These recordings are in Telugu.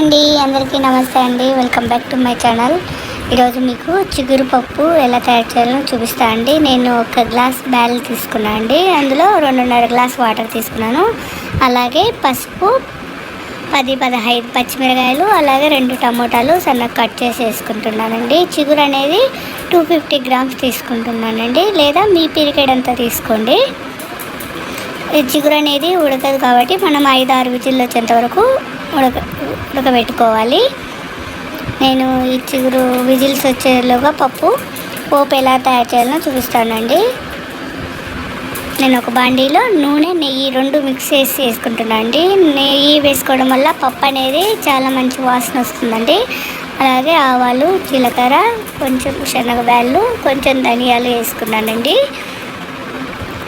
అండి అందరికీ నమస్తే అండి. Welcome back to my channel ఈరోజు మీకు చిగురు పప్పు ఎలా తయారు చేయాలో చూపిస్తా అండి. నేను ఒక గ్లాస్ బ్యాల్ తీసుకున్నాను అండి. అందులో రెండున్నర గ్లాస్ వాటర్ తీసుకున్నాను. అలాగే పసుపు పది పదహైదు పచ్చిమిరకాయలు అలాగే రెండు టమోటాలు సన్నగా కట్ చేసి వేసుకుంటున్నానండి. చిగురు అనేది టూ ఫిఫ్టీ గ్రామ్స్ తీసుకుంటున్నానండి. లేదా మీ పిరికెడంతా తీసుకోండి. చిగురు అనేది ఉడకదు కాబట్టి మనం ఐదు ఆరు విజిల్లు వచ్చేంత వరకు ఉడక ఉడకబెట్టుకోవాలి. నేను ఈ చిగురు విజిల్స్ వచ్చేలోగా పప్పు పోపు ఎలా తయారు చేయాలో చూపిస్తానండి. నేను ఒక బాండీలో నూనె నెయ్యి రెండు మిక్స్ చేసి వేసుకుంటున్నాను అండి నెయ్యి వేసుకోవడం వల్ల పప్పు అనేది చాలా మంచి వాసన వస్తుందండి. అలాగే ఆవాలు జీలకర్ర కొంచెం శనగబ్యాళ్ళు కొంచెం ధనియాలు వేసుకున్నానండి.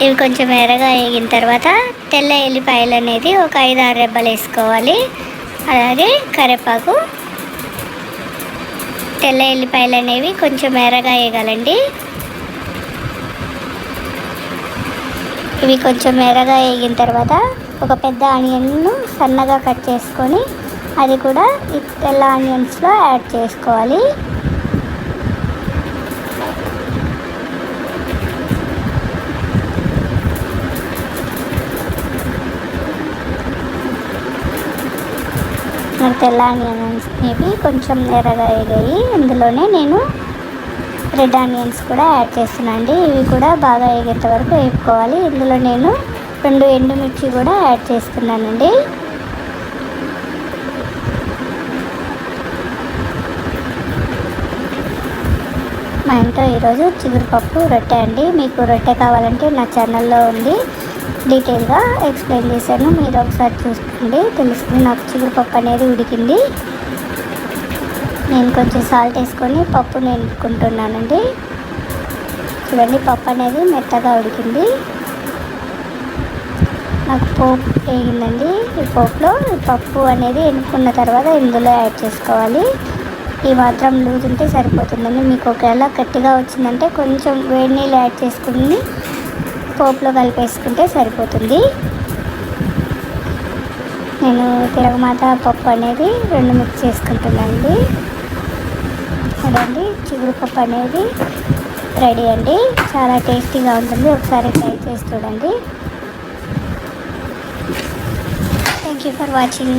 ఇవి కొంచెం ఎర్రగా వేగిన తర్వాత తెల్ల ఎల్లిపాయలు అనేది ఒక ఐదు ఆరు రెబ్బలు వేసుకోవాలి. అలాగే కరివేపాకు తెల్ల ఎల్లిపాయలు అనేవి కొంచెం ఎర్రగా వేయగలండి. ఇవి కొంచెం ఎర్రగా వేగిన తర్వాత ఒక పెద్ద ఆనియన్ను సన్నగా కట్ చేసుకొని అది కూడా ఈ తెల్ల ఆనియన్స్లో యాడ్ చేసుకోవాలి. తెల్ల ఆనియన్స్ అనేవి కొంచెం ఎర్రగా వేగాయి ఇందులోనే నేను రెడ్ ఆనియన్స్ కూడా యాడ్ చేస్తున్నాను అండి. ఇవి కూడా బాగా వేగేంత వరకు వేపుకోవాలి. ఇందులో నేను రెండు ఎండుమిర్చి కూడా యాడ్ చేస్తున్నానండి. మా ఇంట్లో ఈరోజు చిగురుపప్పు రొట్టె అండి. మీకు రొట్టె కావాలంటే నా ఛానల్లో ఉంది. డీటెయిల్గా ఎక్స్ప్లెయిన్ చేశాను. మీరు ఒకసారి చూసుకోండి తెలుసుకుని నాకు చిగురుపప్పు అనేది ఉడికింది. నేను కొంచెం సాల్ట్ వేసుకొని పప్పు నేనుకుంటున్నానండి చూడండి పప్పు అనేది మెత్తగా ఉడికింది. నాకు పోపు వేగిందండి. ఈ పోపులో ఈ పప్పు అనేది ఎన్నుకున్న తర్వాత ఇందులో యాడ్ చేసుకోవాలి. ఈ మాత్రం లూజ్ ఉంటే సరిపోతుందండి. మీకు ఒకవేళ గట్టిగా వచ్చిందంటే కొంచెం వేడి నీళ్ళు యాడ్ చేసుకుని పోపులో కలిపేసుకుంటే సరిపోతుంది. నేను తిరగమాత పప్పు అనేది రెండు మిక్స్ చేసుకుంటున్నానండి. చూడండి చిగురు పప్పు అనేది రెడీ అండి. చాలా టేస్టీగా ఉంటుంది. ఒకసారి ట్రై చేసి చూడండి. Thank you for watching